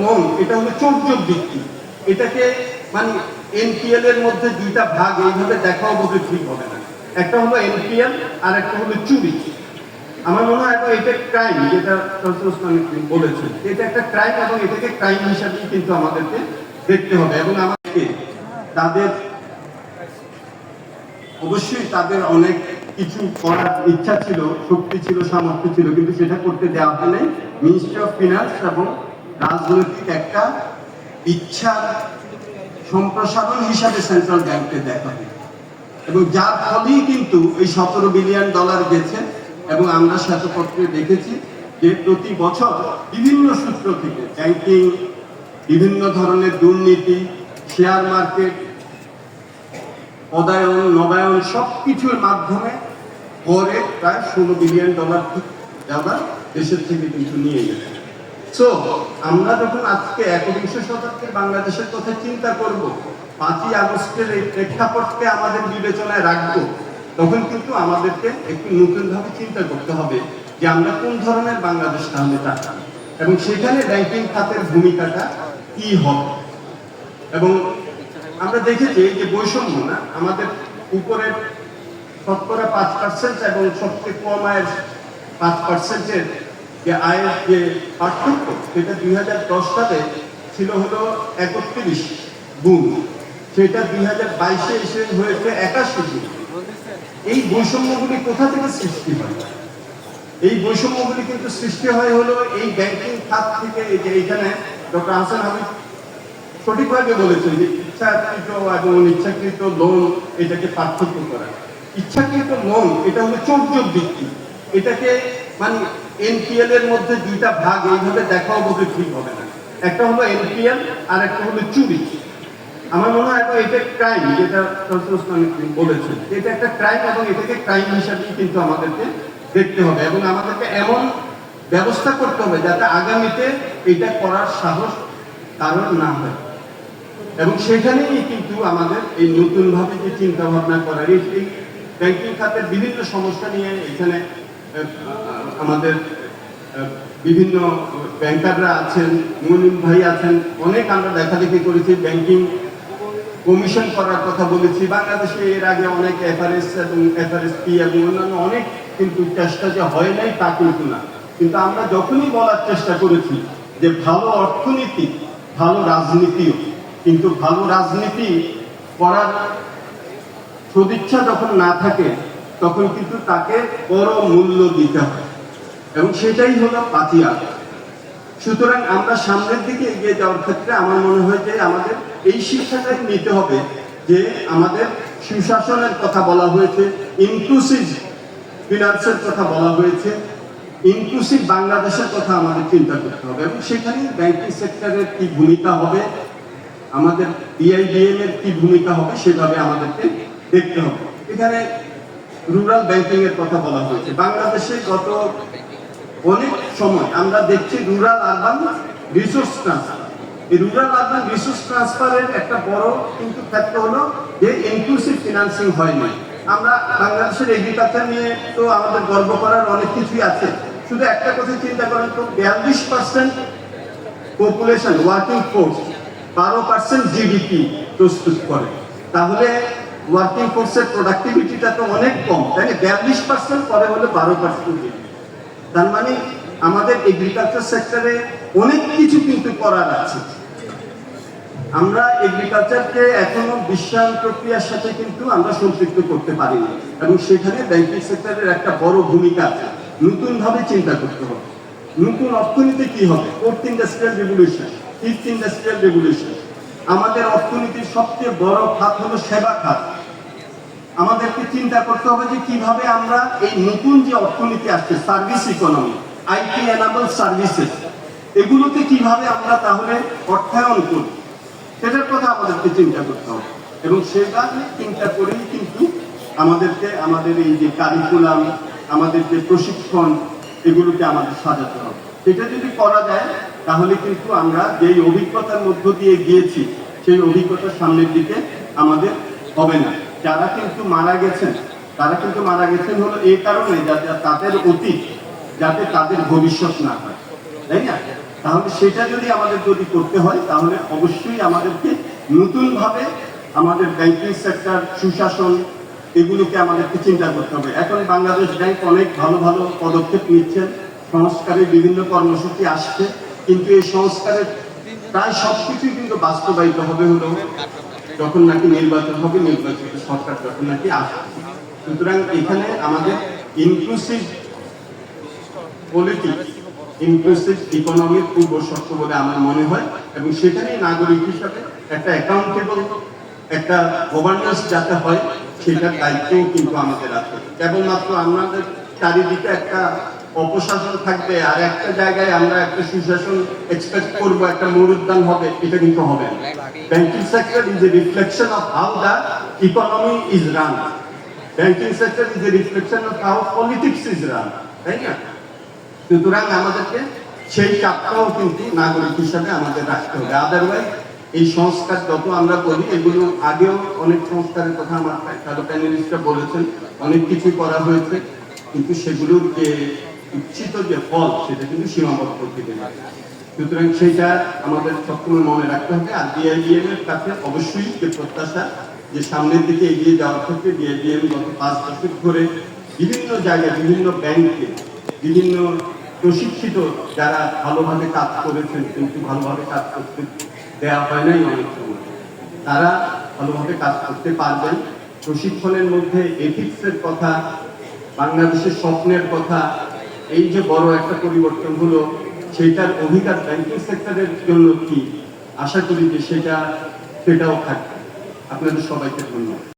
Loan এটা হলো চৌর্যক বৃত্তি এটাকে মানে এনপিএল এর মধ্যে দুইটা ভাগ এইভাবে দেখাও বোধ ঠিক হবে না। একটা হলো এনপিএল আর একটা হলো চুরি। আমার মনে হয় এখন এটা ক্রাইম যেটা ওসমান বলেছেন। এটা একটা ক্রাইম এবং এটাকে ক্রাইম হিসাবেই কিন্তু আমাদেরকে দেখতে হবে। এবং আমাদেরকে তাদের অবশ্যই তাদের অনেক কিছু করার ইচ্ছা ছিল, শক্তি ছিল, সামর্থ্য ছিল, কিন্তু সেটা করতে দেওয়া নাই মিনিস্ট্রি অফ ফিনান্স এবং রাজনৈতিক একটা ইচ্ছা সম্প্রসারণ হিসাবে সেন্ট্রাল ব্যাংকে দেখা হয় এবং যার ফলেই কিন্তু এই সতেরো বিলিয়ন ডলার গেছে এবং আমরা শ্বেতপত্রে দেখেছি যে প্রতি বছর বিভিন্ন সূত্র থেকে ব্যাংকিং বিভিন্ন ধরনের দুর্নীতি শেয়ার মার্কেট পদায়ন নবায়ন সব কিছুর মাধ্যমে পরে প্রায় ষোলো বিলিয়ন ডলার যারা দেশের থেকে কিন্তু নিয়ে গেছে। সো আমরা যখন আজকে একবিংশ শতাব্দীর বাংলাদেশের কথা চিন্তা করব, পাঁচই আগস্টের এই প্রেক্ষাপটকে আমাদের বিবেচনায় রাখব, তখন কিন্তু আমাদেরকে একটু নতুনভাবে চিন্তা করতে হবে যে আমরা কোন ধরনের বাংলাদেশ তাহলে চাচ্ছি এবং সেখানে ব্যাংকিং খাতের ভূমিকাটা কি হবে। এবং আমরা দেখেছি যে বৈষম্য না, আমাদের উপরের শতকরা পাঁচ পার্সেন্ট এবং সবচেয়ে কম আয়ের পাঁচ পার্সেন্টের যে আয়ের যে পার্থক্য, সেটা দুই হাজার দশ সালে ছিল হলো একত্রিশ গুণ। সেটা দুই হাজার বাইশে এসে হয়েছে একাশি গুণ। এই বৈষম্যগুলি কোথা থেকে সৃষ্টি হয়? এই বৈষম্যগুলি কিন্তু সৃষ্টি হয় হলো এই ব্যাংকিং খাত থেকে যে এখানে ডক্টর হাসান হাবিব সঠিকভাবে বলেছেন যে ইচ্ছাকৃত এবং অনিচ্ছাকৃত লোন এটাকে পার্থক্য করা। ইচ্ছাকৃত লোন এটা হলো চৌর্যক বৃত্তি এটাকে মানে এনপিএল এর মধ্যে দুইটা ভাগ এইভাবে দেখাও বোধ ঠিক হবে না। একটা হলো এনপিএল আর একটা হলো চুরি। আমার মনে হয় এটা ক্রাইম যেটা বলেছেন। এটা একটা ক্রাইম এবং এটাকে ক্রাইম হিসাবেই কিন্তু আমাদেরকে দেখতে হবে এবং আমাদেরকে এমন ব্যবস্থা করতে হবে যাতে আগামীতে এটা করার সাহস কারণ না হয়। এবং সেখানেই কিন্তু আমাদের এই নতুনভাবে যে চিন্তা ভাবনা করার এই ব্যাংকিং খাতের বিভিন্ন সমস্যা নিয়ে এখানে আমাদের বিভিন্ন ব্যাংকাররা আছেন, মনিম ভাই আছেন, অনেক আমরা দেখাদেখি করেছি, ব্যাংকিং কমিশন করার কথা বলেছি। বাংলাদেশে এর আগে অনেক এফআরএস এবং এফআরএসপি এবং অন্যান্য অনেক কিন্তু চেষ্টা যে হয় নাই তা কিন্তু না। কিন্তু আমরা যখনই বলার চেষ্টা করেছি যে ভালো অর্থনীতি, ভালো রাজনীতিও, কিন্তু ভালো রাজনীতি করার সদিচ্ছা যখন না থাকে তখন কিন্তু তাকে বড় মূল্য দিতে হয়। এবং সেটাই হলো পাতিয়া। সুতরাং আমরা সামনের দিকে এগিয়ে যাওয়ার ক্ষেত্রে আমার মনে হয় যে আমাদের এই শিক্ষাটাই নিতে হবে যে আমাদের সুশাসনের কথা বলা হয়েছে ইনক্লুসিভ ফিনান্সের কথা বলা হয়েছে ইনক্লুসিভ বাংলাদেশের কথা আমাদের চিন্তা করতে হবে। এবং সেখানে ব্যাংকিং সেক্টরের কি ভূমিকা হবে, আমাদের বিআইডিএম এর কি ভূমিকা হবে, সেভাবে আমাদেরকে দেখতে হবে। এখানে রুরাল ব্যাংকিং এর কথা বলা হয়েছে। বাংলাদেশে গত অনেক সময় আমরা দেখছি রুরাল আরবান রিসোর্স ট্রান্সফার এই রুরাল আরবান রিসোর্স ট্রান্সফারের একটা বড় কিন্তু ক্ষেত্র হলো যে ইনক্লুসিভ ফিনান্সিং হয়নি আমরা বাংলাদেশের এগ্রিকালচার নিয়ে তো আমাদের গর্ব করার অনেক কিছুই আছে। শুধু একটা কথা চিন্তা করেন তো, বিয়াল্লিশ পার্সেন্ট পপুলেশন ওয়ার্কিং ফোর্স বারো পার্সেন্ট জিডিপি প্রস্তুত করে। তাহলে ওয়ার্কিং ফোর্সের প্রোডাক্টিভিটিটা তো অনেক কম, তাই না? বিয়াল্লিশ পার্সেন্ট পরে হলে বারো পার্সেন্ট তার মানে আমাদের এগ্রিকালচার সেক্টরে অনেক কিছু কিন্তু করার আছে। আমরা এগ্রিকালচারকে এখনও বিশ্বায়ন প্রক্রিয়ার সাথে কিন্তু আমরা সম্পৃক্ত করতে পারিনি এবং সেখানে ব্যাংকিং সেক্টরের একটা বড় ভূমিকা আছে। নতুনভাবে চিন্তা করতে হবে। নতুন অর্থনীতি কি হবে? Fourth industrial revolution fifth industrial revolution আমাদের অর্থনীতির সবচেয়ে বড় খাত হলো সেবা খাত। আমাদেরকে চিন্তা করতে হবে যে কীভাবে আমরা এই নতুন যে অর্থনীতি আসছে service economy IT enable services এগুলোতে কীভাবে আমরা তাহলে অর্থায়ন করি, সেটার কথা আমাদেরকে চিন্তা করতে হবে। এবং সেটা চিন্তা করেই কিন্তু আমাদেরকে, আমাদের এই যে কারিকুলাম আমাদের যে প্রশিক্ষণ, এগুলোকে আমাদের সাজাতে হবে। সেটা যদি করা যায়, তাহলে কিন্তু আমরা যেই অভিজ্ঞতার মধ্য দিয়ে গিয়েছি, সেই অভিজ্ঞতার সামনের দিকে আমাদের হবে না। যারা কিন্তু মারা গেছেন, তারা কিন্তু মারা গেছেন হলো এই কারণে যাতে তাদের অতীত যাতে তাদের ভবিষ্যৎ না হয়। তাই না? তাহলে সেটা যদি আমাদের যদি করতে হয়, তাহলে অবশ্যই আমাদেরকে নতুনভাবে আমাদের ব্যাংকিং সেক্টর সুশাসন এগুলোকে আমাদেরকে চিন্তা করতে হবে। এখন বাংলাদেশ ব্যাংক অনেক ভালো ভালো পদক্ষেপ নিচ্ছেন। সংস্কারের বিভিন্ন কর্মসূচি আসছে। কিন্তু এই সংস্কারের প্রায় সবকিছুই কিন্তু বাস্তবায়িত হবে হলো যখন নাকি নির্বাচন হবে, নির্বাচিত সরকার যখন নাকি আসবে। সুতরাং এখানে আমাদের ইনক্লুসিভ পলিটিক্স ইনক্লুসিভ ইকোনমির পূর্ব শর্ত বলে আমার মনে হয় এবং সেখানেই নাগরিক হিসাবে একটা অ্যাকাউন্টেবল একটা গভর্নেন্স যাতে হয়, সেটার দায়িত্বও কিন্তু আমাদের আছে। কেবলমাত্র আমাদের চারিদিকে একটা অপশাসন থাকবে আর একটা জায়গায় আমরা একটা সুশাসন এক্সপেক্ট করব, একটা মরুদ্যান হবে, এটা কিন্তু হবে banking sector is a reflection of how the economy is run banking sector is a reflection of how politics is run তাই না? সুতরাং আমাদেরকে সেই চাপটাও কিন্তু নাগরিক হিসাবে আমাদের রাখতে হবে। আদারওয়াইজ এই সংস্কার যত আমরা বলি এগুলো আগেও অনেক সংস্কারের কথা আমার কারও প্যানেলিস্টরা বলেছেন, অনেক কিছু করা হয়েছে, কিন্তু সেগুলোর যে ইচ্ছিত যে ফল, সেটা কিন্তু সীমাবদ্ধ থেকে যায় সুতরাং সেইটা আমাদের সবসময় মনে রাখতে হবে, আর ডিআইডিএম এর কাছে অবশ্যই যে প্রত্যাশা, যে সামনের দিকে এগিয়ে যাওয়ার ক্ষেত্রে ডিআইডিএম গত পাঁচ দশক ধরে বিভিন্ন জায়গায়, বিভিন্ন ব্যাংকে, বিভিন্ন প্রশিক্ষিত যারা ভালোভাবে কাজ করেছেন, কিন্তু ভালোভাবে কাজ করতে দেওয়া হয় নাই অনেক সময়। তারা ভালোভাবে কাজ করতে পারবেন। প্রশিক্ষণের মধ্যে এথিক্সের কথা, বাংলাদেশের স্বপ্নের কথা এই যে বড় একটা পরিবর্তন হলো সেটার অধিকার ব্যাংকিং সেক্টরের জন্য কি? আশা করি যে সেটা, সেটাও থাকবে। আপনাদের সবাইকে ধন্যবাদ।